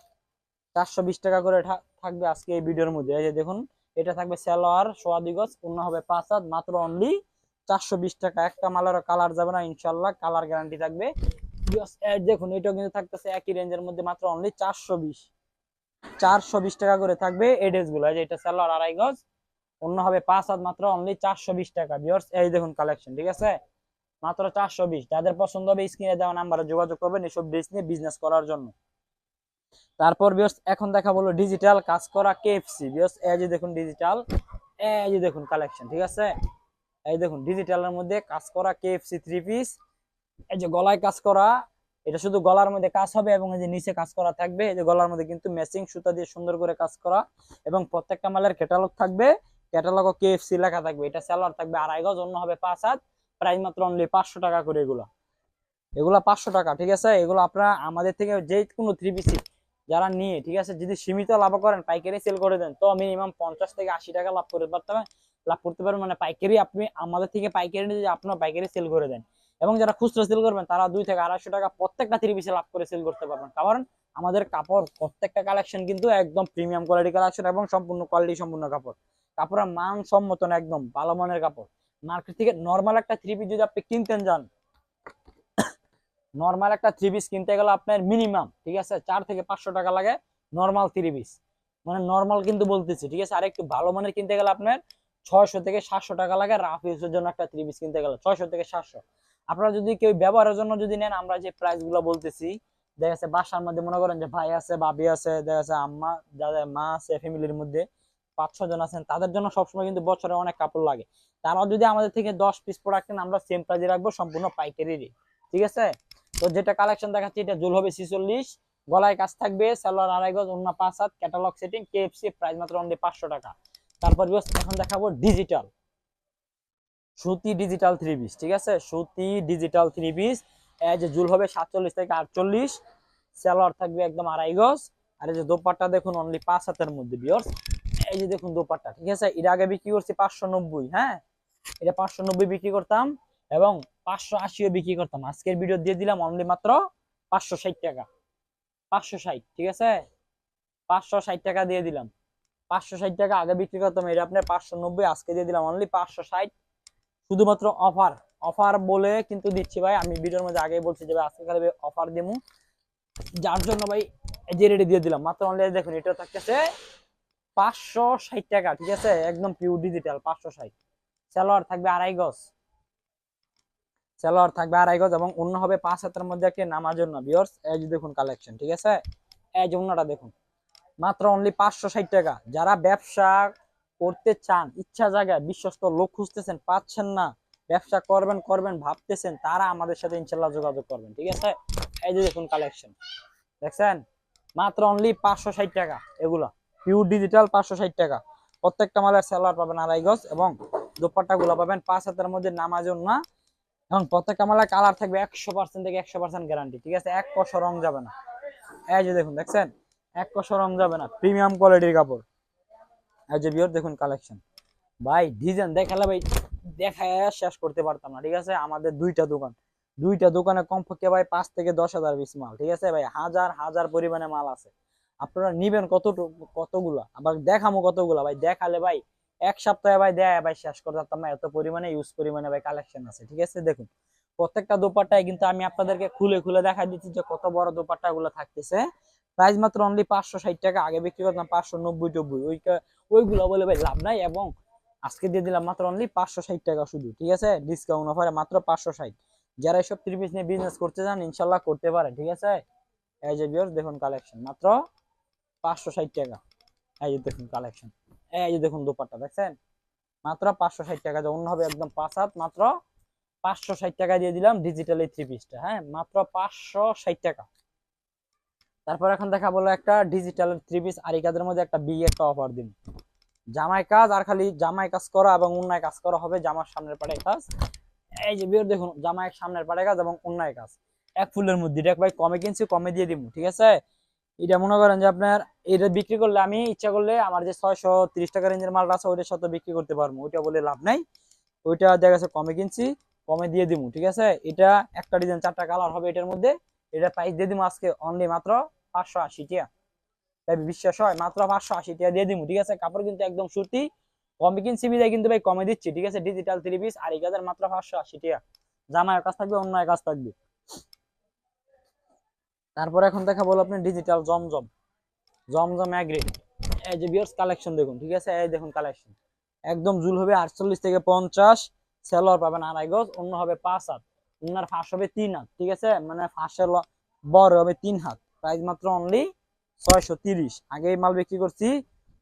A: চারশো বিশ টাকা করে থাকবে আজকে এই ভিডিওর মধ্যে। এই যে দেখুন, এটা থাকবে সালোয়ার, সোয়া দিগজ পূর্ণ হবে পাঁচ হাত, মাত্র অনলি চারশো বিশ টাকা। একটা মালেরও কালার যাবে না ইনশাল্লাহ কালার গ্যারান্টি থাকবে। দেখুন, এটাও কিন্তু থাকতেছে একই রেঞ্জের মধ্যে, মাত্র অনলি চারশো বিশ। চারশো বিশ টাকা করে থাকবে এই ড্রেসগুলো। যে এটা সালোয়ার, আড়াই গজ। অন্য হবে পাঁচ হাত মাত্র অনলি চারশো বিশ টাকা। বিয়ার্স এই দেখুন কালেকশন ঠিক আছে? মাত্র চারশো বিশ। যাদের পছন্দ হবে স্ক্রিনে দেওয়া নাম্বারে যোগাযোগ করবেন এসব ড্রেস নিয়ে বিজনেস করার জন্য। তারপর বিয়ার্স এখন দেখা বলো ডিজিটাল কাজ করা কেএফসি বিয়ার্স এই যে দেখুন ডিজিটাল এই যে দেখুন কালেকশন ঠিক আছে? এই দেখুন ডিজিটালের মধ্যে কাজ করা কেএফসি থ্রি পিস এই যে গলায় কাজ করা, এটা শুধু গলার মধ্যে কাজ হবে এবং এই যে নিচে কাজ করা থাকবে। এই যে গলার মধ্যে কিন্তু ম্যাচিং সুতা দিয়ে সুন্দর করে কাজ করা এবং প্রত্যেকটা মালের ক্যাটালগ থাকবে। ক্যাটালগ ও কেএফসি লেখা থাকবে। এটা স্যালোয়ার থাকবে আড়াই গজ অন্য হবে পাঁচ হাত প্রাইস মাত্র অনলি পাঁচশো টাকা করে এগুলো। এগুলো পাঁচশো টাকা, ঠিক আছে? এগুলো আপনারা আমাদের থেকে যে কোনো থ্রি পিসি যারা নিয়ে, ঠিক আছে? যদি সীমিত লাভ করেন, পাইকারি সেল করে দেন, তো মিনিমাম পঞ্চাশ থেকে আশি টাকা লাভ করতে পারতে লাভ করতে পারবেন মানে পাইকারি আপনি, আমাদের থেকে পাইকারি যদি আপনার পাইকারি সেল করে দেন। এবং যারা খুচরো সেল করবেন, তারা দুই থেকে আড়াইশো টাকা প্রত্যেকটা থ্রি পিসে লাভ করে সেল করতে পারবেন। কারণ আমাদের কাপড়, প্রত্যেকটা কালেকশন কিন্তু একদম প্রিমিয়াম কোয়ালিটি কালেকশন এবং সম্পূর্ণ কোয়ালিটি সম্পূর্ণ কাপড়। কাপড়ের মান সম্মত না, একদম ভালো মানের কাপড়। মার্কেট থেকে নর্মাল একটা থ্রি পিস যদি আপনি কিনতেন যান নর্মাল একটা থ্রি পিস কিনতে গেলে আপনার মিনিমাম ঠিক আছে, চার থেকে পাঁচশো টাকা লাগে নর্মাল থ্রি পিস মানে নর্মাল কিন্তু বলতেছি, ঠিক আছে আর একটু ভালো মানের কিনতে গেলে আপনার ছয়শো থেকে সাতশো টাকা লাগে রাফ ইউজের জন্য একটা থ্রি পিস কিনতে গেলে, ছয়শো থেকে সাতশো। আপনারা যদি কেউ ব্যবহারের জন্য যদি নেন, আমরা যে প্রাইসগুলো বলতেছি, দেখা যাচ্ছে বাসার মধ্যে মনে করেন যে ভাই আছে, ভাবি আছে, দেখা যাচ্ছে আম্মা যাদের মা আছে ফ্যামিলির মধ্যে পাঁচ ছ জন আছেন, তাদের জন্য সবসময় কিন্তু বছরে অনেক কাপড় লাগে। তারাও যদি আমাদের থেকে দশ পিস প্রোডাক্ট নেন আমরা সেম প্রাইজে রাখব, সম্পূর্ণ পাইকারি রেট ঠিক আছে? তো যেটা কালেকশন দেখাচ্ছি, এটা জুল হবে ছিচল্লিশ, গলায় কাজ থাকবে, সালোয়ার আড়াই গজ অন্য পাঁচ হাত ক্যাটালগ সেটিং কেএফসি প্রাইস মাত্র অনলি পাঁচশো টাকা। তারপর এখন দেখাবো ডিজিটাল সুতি ডিজিটাল থ্রি পিস ঠিক আছে? সুতি ডিজিটাল থ্রি পিস যে জুল হবে সাতচল্লিশ থেকে আটচল্লিশ, সালোয়ার থাকবে একদম আড়াই গজ, আর এই যে দোপাট্টা দেখুন অনলি পাঁচ হাতের মধ্যে বিয়র্স এই যে দেখুন দোপাট্টা, ঠিক আছে? এর আগে বিক্রি করছি পাঁচশো নব্বই হ্যাঁ? এটা পাঁচশো নব্বই বিক্রি করতাম এবং পাঁচশো আশিও বিক্রি করতাম। আজকের ভিডিও দিয়ে দিলাম অনলি মাত্র পাঁচশো ষাট টাকা। পাঁচশো ষাট, ঠিক আছে? পাঁচশো ষাট টাকা দিয়ে দিলাম। পাঁচশো ষাট টাকা আগে বিক্রি করতাম, এটা আপনার পাঁচশো নব্বই, আজকে দিয়ে দিলাম অনলি পাঁচশো ষাট। শুধুমাত্র অফার অফার বলে কিন্তু দিচ্ছি ভাই। আমি ভিডিওর মধ্যে আগেই বলছি যে ভাই, আজকে অফার দেবো যার জন্য ভাই যে রেডি দিয়ে দিলাম। মাত্র অনলাইনে দেখুন এটা থাকতেছে পাঁচশো ষাট টাকা, ঠিক আছে? একদম পিওর ডিজিটাল পাঁচশো ষাট। সালোয়ার থাকবে আড়াই গজ। সালোয়ার থাকবে আড়াই গজ এবং অন্য হবে পাঁচ হাতের মধ্যে একটি নামার জন্য বিয়র্স এই যে দেখুন কালেকশন ঠিক আছে? এই যে অন্যটা দেখুন। মাত্র অনলি পাঁচশো ষাট টাকা। যারা ব্যবসা করতে চান, ইচ্ছা জায়গায় বিশ্বস্ত লোক খুঁজতেছেন, পাচ্ছেন না, ব্যবসা করবেন করবেন, ভাবতেছেন, তারা আমাদের সাথে ইনশাল্লাহ যোগাযোগ করবেন, ঠিক আছে? এই যে দেখুন কালেকশন দেখছেন? মাত্র অনলি পাঁচশো ষাট টাকা এগুলা। পিওর ডিজিটাল পাঁচশো ষাট টাকা। প্রত্যেকটা মালের সেলার পাবেন আড়াই গজ এবং দোপাট্টা গুলো পাবেন পাঁচ হাতের মধ্যে নামাজন না এবং প্রত্যেকটা মালের কালার থাকবে একশো পার্সেন্ট থেকে একশো পার্সেন্ট গ্যারান্টি ঠিক আছে? এক কষ রং যাবে না। এই যে দেখুন, দেখছেন? এক কষ রং যাবে না। প্রিমিয়াম কোয়ালিটির কাপড়। এই যে বিয়র দেখুন কালেকশন ভাই ডিজাইন দেখালে ভাই, দেখায় শেষ করতে পারতাম না, ঠিক আছে? আমাদের দুইটা দোকান। দুইটা দোকানে কমপক্ষে ভাই পাঁচ থেকে দশ হাজার পিস মাল, ঠিক আছে ভাই? হাজার হাজার পরিমাণে মাল আছে। আপনারা নিবেন কত কতগুলা? আবার দেখামো কতগুলা। ভাই, দেখালে ভাই, এক সপ্তাহে ভাই দেয় ভাই শেষ করতে পারতাম এত পরিমাণে ইউজ পরিমাণে ভাই কালেকশন আছে, ঠিক আছে? দেখুন, প্রত্যেকটা দোপাট্টায় কিন্তু আমি আপনাদেরকে খুলে খুলে দেখা দিচ্ছি যে কত বড় দোপাট্টা গুলো থাকতেছে। প্রাইস মাত্র অনলি পাঁচশো ষাট টাকা, আগে বিক্রি করতাম পাঁচশো নব্বই টব্বই। ওই ওইগুলো বলে ভাই লাভ নাই এবং আজকে দিয়ে দিলাম মাত্র অনলি পাঁচশো ষাট টাকা শুধু, ঠিক আছে? ডিসকাউন্ট অফারে মাত্র পাঁচশো ষাট। যারা এইসব থ্রি পিস নিয়ে বিজনেস করতে চান, ইনশাল্লাহ করতে পারে ঠিক আছে? এই যে বিয়র দেখুন কালেকশন মাত্র পাঁচশো ষাট টাকা। এই যে দেখুন কালেকশন এই যে দেখুন দোপাট্টা, দেখছেন? মাত্র পাঁচশো ষাট টাকা। অন্য হবে একদম পাঁচ হাত, মাত্র পাঁচশো ষাট টাকা দিয়ে দিলাম ডিজিটাল এই থ্রি পিসটা হ্যাঁ মাত্র পাঁচশো ষাট টাকা। তারপর এখন দেখা বলো একটা ডিজিটাল থ্রি পিস আরিকাদের মধ্যে একটা বি একটা অফার দিন। জামাই কাজ আর খালি জামাই কাজ করা এবং অন্যায় কাজ করা হবে জামার সামনের পাড়ে কাজ। এই যে বিয়ের দেখুন জামাই সামনের পাড়ে কাজ এবং অন্যায় কাজ। এক ফুলের মধ্যে এটা ভাই, কমে কিনছি, কমে দিয়ে দিব, ঠিক আছে? এটা মনে করেন যে আপনার এটা বিক্রি করলে আমি ইচ্ছা করলে আমার যে ছয়শো তিরিশ টাকা রেঞ্জের মালটা আছে, ওইটার সাথে বিক্রি করতে পারব। ওইটা বলে লাভ নাই। ওইটা দেখা গেছে কমে কিনছি, কমে দিয়ে দিব ঠিক আছে? এটা একটা ডিজাইন চারটা কালার হবে এটার মধ্যে। এটা প্রাইস দিয়ে দিব আজকে অনলি মাত্র পাঁচশো আশি টাকা। তাই বিশ্বাস হয়, মাত্র পাঁচশো আশি টিয়া দিয়ে দিব ঠিক আছে? কাপড় কিন্তু একদম সুতি। কমে কিনছি বিদায় কিন্তু ভাই, কমে দিচ্ছি, ঠিক আছে? ডিজিটাল থ্রি পিস আর এক হাজার মাত্র পাঁচশো আশি টাকা। জামায় কাজ থাকবে অন্য কাজ থাকবে। তারপর এখন দেখা বলো আপনি ডিজিটাল জমজম। জমজম অ্যাগ্রেড এই যে বিয়ার্স কালেকশন দেখুন, ঠিক আছে? এই দেখুন কালেকশন একদম জুল হবে আটচল্লিশ থেকে পঞ্চাশ। সেলর পাবেন আড়াই গজ, অন্য হবে পাঁচ হাত। অন্যার ফাঁস হবে তিন হাত, ঠিক আছে? মানে ফাঁসের বড় হবে তিন হাত। প্রাইস মাত্র অনলি ছয়শো তিরিশ। আগে মাল বিক্রি করছি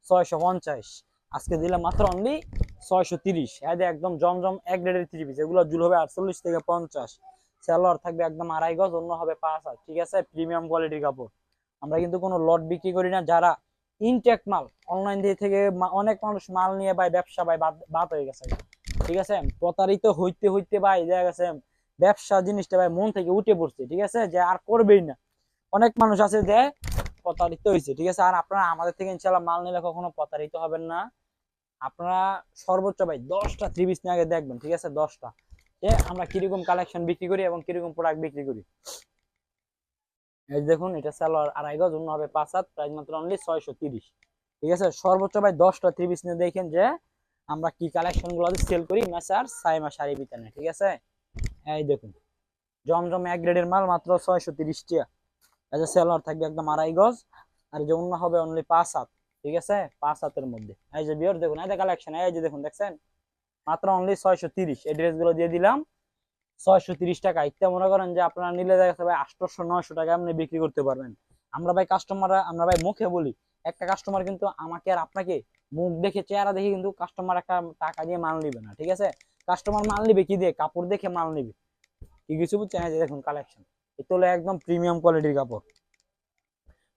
A: ছয়শো পঞ্চাশ। আজকে দিলাম মাত্র অনলি ছয়শো তিরিশ। একদম জমজম এক গ্রেডের থ্রি পিস এগুলো জুল হবে আটচল্লিশ থেকে পঞ্চাশ। সেলর থাকবে একদম আড়াই গজ, অন্য হবে পাঁচ হাত, ঠিক আছে? প্রিমিয়াম কোয়ালিটির কাপড়। আমরা কিন্তু কোনো লট বিক্রি করি না, যারা ইনটেক মাল অনলাইন দিয়ে থেকে অনেক মানুষ মাল নিয়ে ভাই, ব্যবসা ভাই, বাদ হয়ে গেছে। ঠিক আছে? প্রতারিত হইতে হইতে ভাই, দেখা গেছে, ব্যবসা জিনিসটা ভাই, মন থেকে উঠে পড়ছে, ঠিক আছে? যে আর করবেই না। অনেক মানুষ আছে যে প্রতারিত হয়েছে ঠিক আছে? আর আপনারা আমাদের থেকে ইনশাল্লাহ মাল নিলে কখনো প্রতারিত হবেন না। আপনারা সর্বোচ্চ ভাই, দশটা থ্রি নিয়ে আগে দেখবেন, ঠিক আছে? দশটা। আমরা কীরকম কালেকশন বিক্রি করি এবং কীরকম প্রোডাক্ট বিক্রি করি? দেখুন, এটা সালোয়ার আড়াই গজ অন্য হবে পাঁচ হাত প্রাইস মাত্র অনলি ছয়শো তিরিশ। ঠিক আছে? সর্বোচ্চ ভাই দশটা পিস নিয়ে দেখেন যে, আমরা কি কালেকশনগুলো সেল করি মেসার সাইমা শাড়ি বিতানে, ঠিক আছে? এই দেখুন, জমজম এক গ্রেডের মাল মাত্র ছয়শো তিরিশ টাকা এই যে সেলার থাকবে একদম আড়াই গজ, আর যে অন্য হবে অনলি পাঁচ হাত, ঠিক আছে? পাঁচ হাতের মধ্যে। এই যে বিয়র দেখুন, এই যে কালেকশন এই যে দেখুন, দেখছেন? মাত্র অনলি ছয়শো তিরিশ। এই ড্রেসগুলো দিয়ে দিলাম। ছয়শো তিরিশ টাকা। ইত্যা মনে করেন যে আপনারা নিলে দেখা ভাই আটশোশো নয়শো টাকা আপনি বিক্রি করতে পারবেন। আমরা ভাই কাস্টমাররা আমরা ভাই মুখে বলি, একটা কাস্টমার কিন্তু আমাকে আর আপনাকে মুখ দেখে, চেহারা দেখে কিন্তু কাস্টমার একটা টাকা দিয়ে মাল নিবে না, ঠিক আছে? কাস্টমার মাল নিবে কি দিয়ে? কাপড় দেখে মাল নিবে। কি কিছু বুঝছেন? এই যে দেখুন কালেকশন এটা হলো একদম প্রিমিয়াম কোয়ালিটির কাপড়।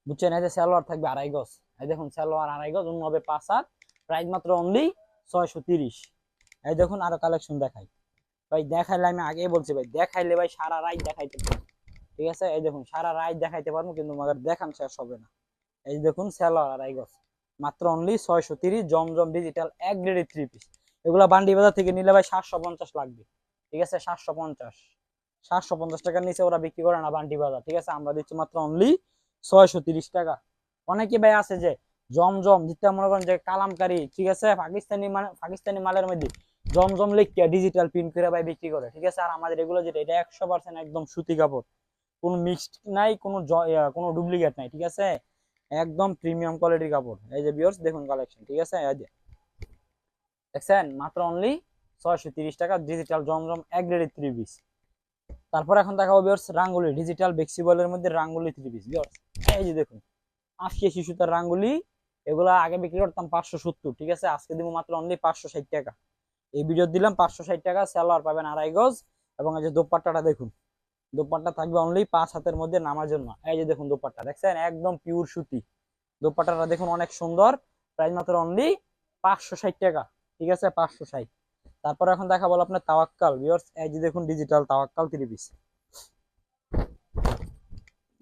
A: বুঝছেন? এই যে সালোয়ার থাকবে আড়াই গজ। এই দেখুন, সালোয়ার আড়াই গজ অন্য হবে পাঁচ হাত। প্রাইস মাত্র অনলি ছয়শো তিরিশ। এই দেখুন আরও কালেকশন দেখাই। ভাই, দেখাইলে আমি আগে বলছি ভাই, দেখাইলে ভাই সারা রাত দেখাইতে পারব। ঠিক আছে? এই দেখুন, সারা রাত দেখাইতে পারব, কিন্তু আমাদের দেখান শেষ হবে না। এই দেখুন সেলার আর গছ। মাত্র অনলি ছয়শো তিরিশ, জমজম ডিজিটাল এক গ্রেডের থ্রি পিস এগুলা বান্ডি বাজার থেকে নিলে ভাই সাতশো পঞ্চাশ লাগবে। ঠিক আছে? সাতশো পঞ্চাশ। সাতশো পঞ্চাশ টাকার নিচে ওরা বিক্রি করে না বান্ডি বাজার। ঠিক আছে? আমরা দিচ্ছি মাত্র অনলি ছয়শো তিরিশ টাকা। অনেকে ভাই আছে যে জমজম, যেটা মনে করেন যে কালামকারী, ঠিক আছে? পাকিস্তানি মানে পাকিস্তানি মালের মধ্যে জমজম লিখিয়া ডিজিটাল প্রিন্ট করে ভাই বিক্রি করে, ঠিক আছে? আর আমাদের এগুলো যেটা, এটা একশো পার্সেন্ট একদম সুতি কাপড়। কোনো মিক্সড নাই, কোনো কোনো ডুপ্লিকেট নাই, ঠিক আছে? একদম প্রিমিয়াম কোয়ালিটির কাপড়। এই যে বিয়ার্স দেখুন কালেকশন ঠিক আছে? এই যে। দেখছেন? মাত্র অনলি ছয়শো তিরিশ টাকা ডিজিটাল জমজম এক গ্রেডের থ্রি পিস তারপর এখন দেখাবো বিয়ার্স রাঙ্গুলি ডিজিটাল বেক্সিবলের মধ্যে রাঙ্গুলি থ্রি পিস বিয়ার্স এই যে দেখুন আজকে শিশুতার রাঙ্গুলি, এগুলা আগে বিক্রি করতাম পাঁচশো সত্তর, ঠিক আছে? আজকে দিব মাত্র অনলি পাঁচশো ষাট টাকা। এই ভিডিও দিলাম পাঁচশো ষাট টাকা স্যালোয়ার পাবেন আড়াই গজ। এবং এই যে দোপাট্টাটা দেখুন, দোপাট্টা থাকবে অনলি পাঁচ হাতের মধ্যে নামার জন্য। এই যে দেখুন দোপাট্টা, দেখছেন? একদম পিওর সুতি। দোপাট্টাটা দেখুন অনেক সুন্দর। প্রাইস মাত্র অনলি পাঁচশো ষাট টাকা। ঠিক আছে? পাঁচশো ষাট। তারপর এখন দেখা বলো আপনার তাওয়াক্কাল। ভিউয়ার্স এই যে দেখুন ডিজিটাল তাওয়াক্কাল থ্রি পিস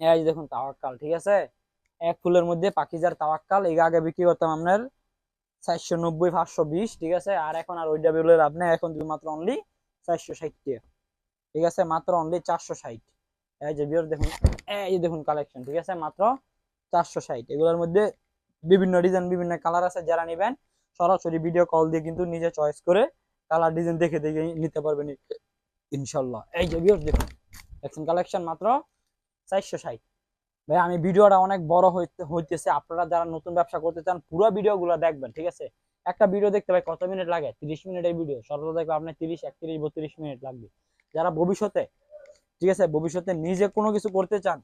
A: এই যে দেখুন তাওয়াক্কাল, ঠিক আছে? এক ফুলের মধ্যে পাকিজার তাওয়াক্কাল। এই আগে বিক্রি করতাম আপনার চারশো নব্বই, পাঁচশো বিশ, ঠিক আছে? আর এখন আর ওইটা বেরোলে আপনি এখন দিবেন মাত্র অনলি চারশো ষাট ঠিক আছে? মাত্র অনলি চারশো ষাট। এই যে বিয়ার দেখুন, এই দেখুন কালেকশন ঠিক আছে? মাত্র চারশো ষাট। এগুলোর মধ্যে বিভিন্ন ডিজাইন বিভিন্ন কালার আছে, যারা নেবেন, সরাসরি ভিডিও কল দিয়ে কিন্তু নিজে চয়েস করে কালার ডিজাইন দেখে দেখে নিতে পারবেন, ইনশাল্লাহ। এই যে বিয়ার দেখুন, দেখছেন কালেকশন মাত্র চারশো ষাট। ভাই, আমি ভিডিওটা অনেক বড় হইতে, হইতেছে। আপনারা যারা নতুন ব্যবসা করতে চান, পুরো ভিডিওগুলো দেখবেন, ঠিক আছে? একটা ভিডিও দেখতে ভাই, কত মিনিট লাগে? তিরিশ মিনিটের ভিডিও। সর্বদা দেখবে আপনার তিরিশ, একত্রিশ, বত্রিশ মিনিট লাগবে। যারা ভবিষ্যতে, ঠিক আছে, ভবিষ্যতে নিজে কোনো কিছু করতে চান,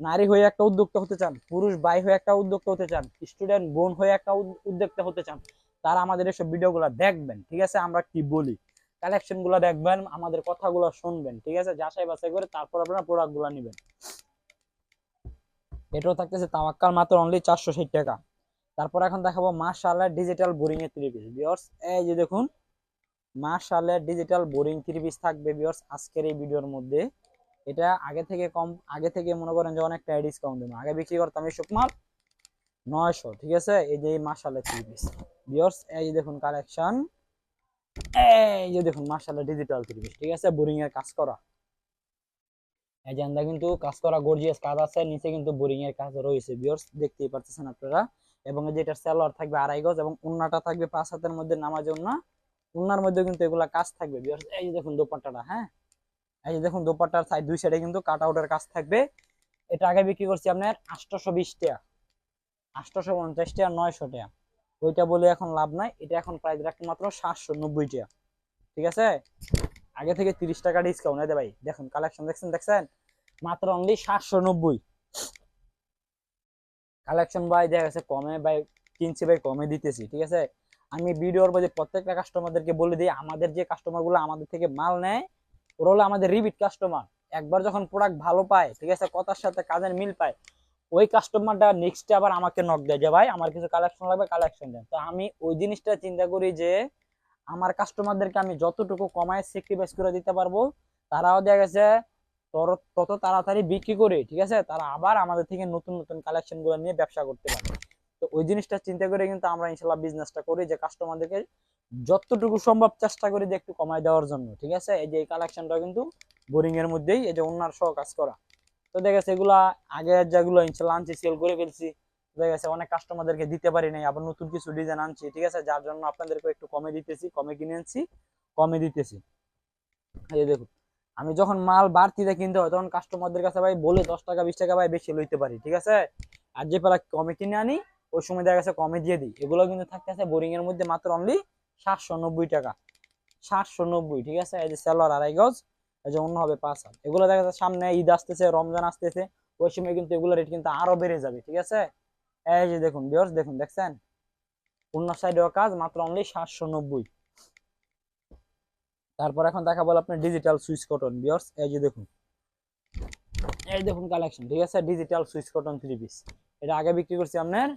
A: নারী হয়ে একটা উদ্যোক্তা হতে চান, পুরুষ ভাই হয়ে একটা উদ্যোক্তা হতে চান স্টুডেন্ট বোন হয়ে একটা উদ্যোক্তা হতে চান, তারা আমাদের এসব ভিডিওগুলো দেখবেন, ঠিক আছে? আমরা কি বলি? কালেকশনগুলো দেখবেন, আমাদের কথাগুলো শুনবেন, ঠিক আছে? যাচাই বাছাই করে তারপর আপনারা প্রোডাক্টগুলো নেবেন। এটাও থাকতেছে তাওয়াক্কাল মাত্র অনলি চারশো ষাট টাকা। তারপর এখন দেখাবো মাশাআল্লাহ ডিজিটাল বোরিং এর থ্রি পিস ভিউয়ার্স এই যে দেখুন, মাশাআল্লাহ ডিজিটাল বোরিং থ্রি পিস থাকবে ভিউয়ার্স আজকের এই ভিডিওর মধ্যে। এটা আগে থেকে কম, আগে থেকে মনে করেন যে অনেকটা ডিসকাউন্ট দেবো। আগে বিক্রি করতাম এইসব মাল নয়শো, ঠিক আছে? এই যে মাশাআল্লাহ থ্রি পিস ভিউয়ার্স এই যে দেখুন কালেকশন এই যে দেখুন মাশাআল্লাহ ডিজিটাল থ্রি পিস ঠিক আছে? বোরিং এর কাজ করা। আমরা কিন্তু কাজ করা গর্জিয়াস কাজ আছে, নিচে কিন্তু বোরিং এর কাজ রয়েছে ভিউয়ার্স দেখতেই পারতেছেন আপনারা। এবং এই যে এটার সেলোয়ার থাকবে আড়াই গজ এবং উন্নাটা থাকবে পাঁচ হাতের মধ্যে নামাজ উন্না। উন্নার মধ্যে কিন্তু এগুলা কাজ থাকবে ভিউয়ার্স এই যে দেখুন দোপাট্টাটা হ্যাঁ? এই যে দেখুন দোপাট্টার সাইড দুই সাইডে কিন্তু কাট আউটের কাজ থাকবে। এটা আগে বিক্রি করছি আপনার আটশোশো বিশ টাকা। আটশোশো পঞ্চাশ টাকা, নয়শো টাকা। ওইটা বলে এখন লাভ নাই। এটা এখন প্রাইস রাখতে মাত্র সাতশো নব্বই টাকা। ঠিক আছে? আগে থেকে তিরিশ টাকা ডিসকাউন্ট এই ভাই, দেখুন কালেকশন দেখছেন দেখছেন? মাত্র অনলি সাতশো নব্বই। কালেকশন ভাই, দেখা গেছে কমে, ভাই, কিনছি ভাই, কমে দিতেছি, ঠিক আছে? আমি ভিডিওর মধ্যে প্রত্যেকটা কাস্টমারদেরকে বলে দিই, আমাদের যে কাস্টমারগুলো আমাদের থেকে মাল নেয়, ওরা হলো আমাদের রিপিট কাস্টমার একবার যখন প্রোডাক্ট ভালো পায়, ঠিক আছে, কথার সাথে কাজের মিল পায়, ওই কাস্টমারটা নেক্সট আবার আমাকে নক দেয় যে, ভাই, আমার কিছু কালেকশন লাগবে কালেকশন দেন। তো আমি ওই জিনিসটা চিন্তা করি যে আমার কাস্টমারদেরকে আমি যতটুকু কমায় স্যাক্রিফাইস করে দিতে পারব, তারাও দেখা গেছে তত তাড়াতাড়ি বিক্রি করে, ঠিক আছে? তারা আবার আমাদের থেকে নতুন নতুন কালেকশনগুলো নিয়ে ব্যবসা করতে পারে তো ওই জিনিসটা চিন্তা করে কিন্তু আমরা ইনশাল্লাহ বিজনেসটা করি যে কাস্টমারদেরকে যতটুকু সম্ভব চেষ্টা করি যে একটু কমায় দেওয়ার জন্য, ঠিক আছে? এই যে এই কালেকশনটা কিন্তু বোরিং এর মধ্যেই এই যে অন্যার সহ কাজ করা। তো দেখা গেছে এগুলা আগে যেগুলো ইনশাল্লাহ আনছি সেল করে ফেলছি। দেখা গেছে, অনেক কাস্টমারদেরকে দিতে পারি নাই, আবার নতুন কিছু ডিজাইন আনছি, ঠিক আছে? যার জন্য আপনাদেরকে একটু কমে দিতেছি, কমে কিনে আনছি, কমে দিতেছি। এই দেখুন, আমি যখন মাল বাড়তিতে কিনতে হয় তখন কাস্টমারদের কাছে ভাই বলে দশ টাকা, বিশ টাকা ভাই বেশি লইতে পারি, ঠিক আছে? আর যে পেলা কমে কিনে আনি, ওই সময় দেখা গেছে কমে দিয়ে দিই। এগুলো কিন্তু থাকতেছে বোরিং এর মধ্যে মাত্র অনলি সাতশো নব্বই টাকা। সাতশো নব্বই, ঠিক আছে? এই যে সেলার আড়াই গজ, এই যে অন্য হবে পাঁচ হাত। এগুলো দেখা যাচ্ছে সামনে ঈদ আসতেছে, রমজান আসতেছে, ওই সময় কিন্তু এগুলো রেট কিন্তু আরও বেড়ে যাবে, ঠিক আছে? এই যে দেখুন বিয়র্স দেখুন, দেখছেন? অন্য সাইডেও কাজ, মাত্র অনলি সাতশো নব্বই। তারপর এখন দেখা বল আপনার ডিজিটাল সুইচ কটন বিয়র্স এই যে দেখুন। এই দেখুন কালেকশন ঠিক আছে? Digital switch cotton three piece এটা আগে বিক্রি করছি আপনার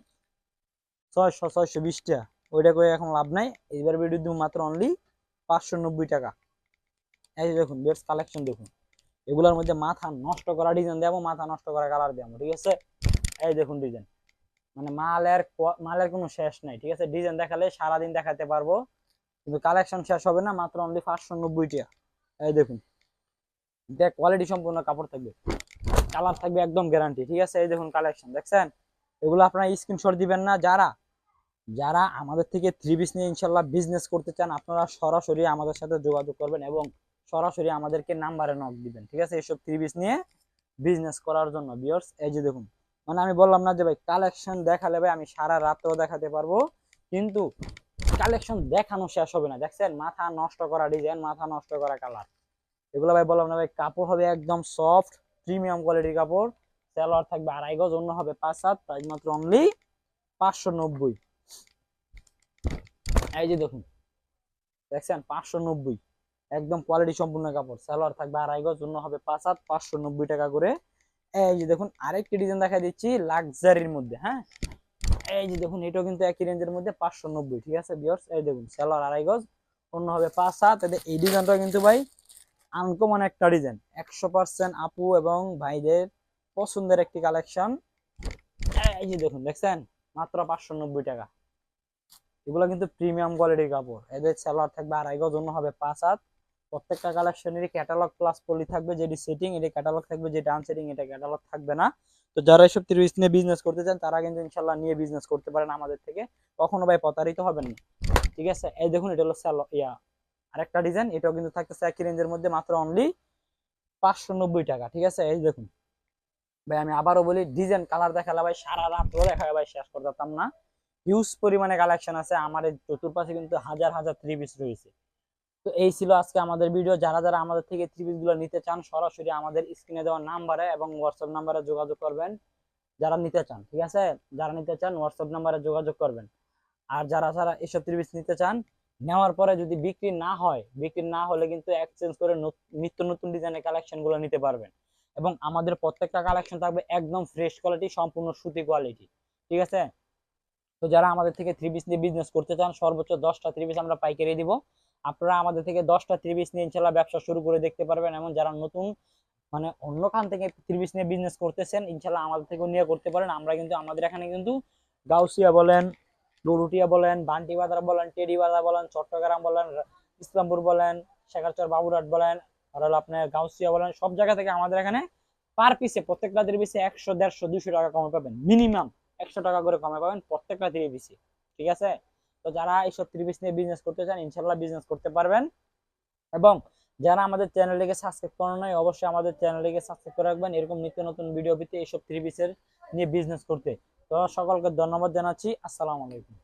A: ছয়শো ছয়শো বিশ টাকা। ওইটা করে এখন লাভ নাই। এইবার ভিডিও দিব মাত্র অনলি পাঁচশো নব্বই টাকা। এই যে দেখুন বেস্ট কালেকশন দেখুন। এগুলোর মধ্যে মাথা নষ্ট করা ডিজাইন দেবো, মাথা নষ্ট করা কালার দেবো, ঠিক আছে? এই দেখুন ডিজাইন মানে মালের মালের কোনো শেষ নাই, ঠিক আছে? ডিজাইন দেখালে সারাদিন দেখাতে পারব। কিন্তু কালেকশন শেষ হবে না, মাত্র অনলি পাঁচশো নব্বই টাকা এই দেখুন। দেখ কোয়ালিটি সম্পূর্ণ কাপড় থাকবে। কালার থাকবে একদম গ্যারান্টি ঠিক আছে? এই দেখুন কালেকশন দেখছেন? এগুলো আপনারা স্ক্রিনশট দিবেন না। যারা যারা আমাদের থেকে থ্রি পিস নিয়ে ইনশাল্লাহ বিজনেস করতে চান, আপনারা সরাসরি আমাদের সাথে যোগাযোগ করবেন এবং সরাসরি আমাদেরকে নাম্বারে নক দিবেন, ঠিক আছে? এইসব থ্রি পিস নিয়ে বিজনেস করার জন্য বিয়ার্স এই যে দেখুন। মানে আমি বললাম না যে ভাই কালেকশন দেখালে ভাই আমি সারা রাতও দেখাতে পারব। কিন্তু কালেকশন দেখানো শেষ হবে না। দেখছেন, মাথা নষ্ট করা ডিজাইন মাথা নষ্ট করা কালার এগুলো ভাই বললাম না ভাই, কাপড় হবে একদম সফট প্রিমিয়াম কোয়ালিটির কাপড়। সালোয়ার থাকবে আড়াই গজ, অন্য হবে পাঁচ সাত প্রাইস মাত্র অনলি পাঁচশো নব্বই। এই যে দেখুন, দেখছেন, পাঁচশো নব্বই। একদম কোয়ালিটি সম্পূর্ণ কাপড়। সালোয়ার থাকবে আড়াই গজ, অন্য হবে পাঁচ সাত, পাঁচশো নব্বই টাকা করে এই যে দেখুন, আরেকটি ডিজাইন দেখা দিচ্ছি লাক্সারির মধ্যে হ্যাঁ? এই যে দেখুন, এটাও কিন্তু একই রেঞ্জের মধ্যে, পাঁচশো নব্বই, ঠিক আছে বিয়ার্স এই দেখুন সালোয়ার আড়াই গজ, অন্য হবে পাঁচ হাত এতে এই ডিজাইনটা কিন্তু ভাই আনকমন একটা ডিজাইন একশো পার্সেন্ট আপু এবং ভাইদের পছন্দের একটি কালেকশন এই যে দেখুন, দেখছেন? মাত্র পাঁচশো নব্বই টাকা। এগুলো কিন্তু প্রিমিয়াম কোয়ালিটির কাপড়। এদের সালোয়ার থাকবে আড়াই গজ, অন্য হবে পাঁচ হাত প্রত্যেকটা কালেকশনেরই ক্যাটালগ প্লাস পলি থাকবে, যেটি সেটিং এটি ক্যাটালগ থাকবে, যেটা আনসেটিং এটা ক্যাটালগ থাকবে না। তো যারা এসব ত্রিশ নিয়ে বিজনেস করতে চান, তারা কিন্তু ইনশাল্লাহ নিয়ে বিজনেস করতে পারেন আমাদের থেকে। কখনো ভাই প্রতারিত হবেন না, ঠিক আছে? এই দেখুন, এটা হলো স্যালো ইয়া। আরেকটা ডিজাইন এটাও কিন্তু থাকতেছে একই রেঞ্জের মধ্যে, মাত্র অনলি পাঁচশো নব্বই টাকা, ঠিক আছে? এই দেখুন। ভাই, আমি আবারও বলি ডিজাইন কালার দেখালে ভাই সারা রাত দেখা ভাই, শেষ করতে পারতাম না। হিউজ পরিমাণে কালেকশন আছে, আমার চতুর্পাশে কিন্তু হাজার হাজার থ্রি পিস রয়েছে। তো এই ছিল আজকে আমাদের ভিডিও যারা যারা আমাদের থেকে থ্রি পিসগুলো নিতে চান, সরাসরি আমাদের স্ক্রিনে দেওয়া নাম্বারে এবং হোয়াটসঅ্যাপ নাম্বারে যোগাযোগ করবেন। যারা নিতে চান, ঠিক আছে? যারা নিতে চান হোয়াটসঅ্যাপ নাম্বারে যোগাযোগ করবেন। আর যারা যারা এসব পিস নিতে চান, নেওয়ার পরে যদি বিক্রি না হয়, বিক্রি না হলে কিন্তু এক্সচেঞ্জ করে নিত্য নতুন ডিজাইনের কালেকশনগুলো নিতে পারবেন। এবং আমাদের প্রত্যেকটা কালেকশন থাকবে একদম ফ্রেশ কোয়ালিটি সম্পূর্ণ সুতি কোয়ালিটি ঠিক আছে? তো যারা আমাদের থেকে থ্রি পিস নিয়ে বিজনেস করতে চান, সর্বোচ্চ দশটা থ্রি পিস আমরা পাইকারি দিব। আপনারা আমাদের থেকে দশটা পিস নিয়ে ইনশাল্লাহ ব্যবসা শুরু করে দেখতে পারবেন। এবং যারা নতুন মানে অন্য খান থেকে পিস নিয়ে বিজনেস করতেছেন, ইনশাল্লাহ আমাদের থেকেও নিয়ে করতে পারেন। আমরা কিন্তু, আমাদের এখানে কিন্তু গাউসিয়া বলেন ডুরুটিয়া বলেন বান্টি বাজার বলেন টেডি বাজার বলেন, চট্টগ্রাম বলেন, ইসলামপুর বলেন, শেখারচর বাবুরহাট বলেন, আর হলো আপনার গাউসিয়া বলেন, সব জায়গা থেকে আমাদের এখানে পার পিসে প্রত্যেকটা পিসে একশো, দেড়শো দুশো টাকা কমে পাবেন। মিনিমাম একশো টাকা করে কমে পাবেন প্রত্যেকটা পিসে ঠিক আছে? তো যারা এইসব থ্রি নিয়ে বিজনেস করতে চান ইনশাল্লাহ বিজনেস করতে পারবেন। এবং যারা আমাদের চ্যানেলটিকে সাবস্ক্রাইব করেন নাই, অবশ্যই আমাদের চ্যানেলটিকে সাবস্ক্রাইব করে রাখবেন। এরকম নিত্য নতুন ভিডিও পেতে এইসব থ্রি নিয়ে বিজনেস করতে। তো সকলকে ধন্যবাদ জানাচ্ছি। আসসালামু আলাইকুম।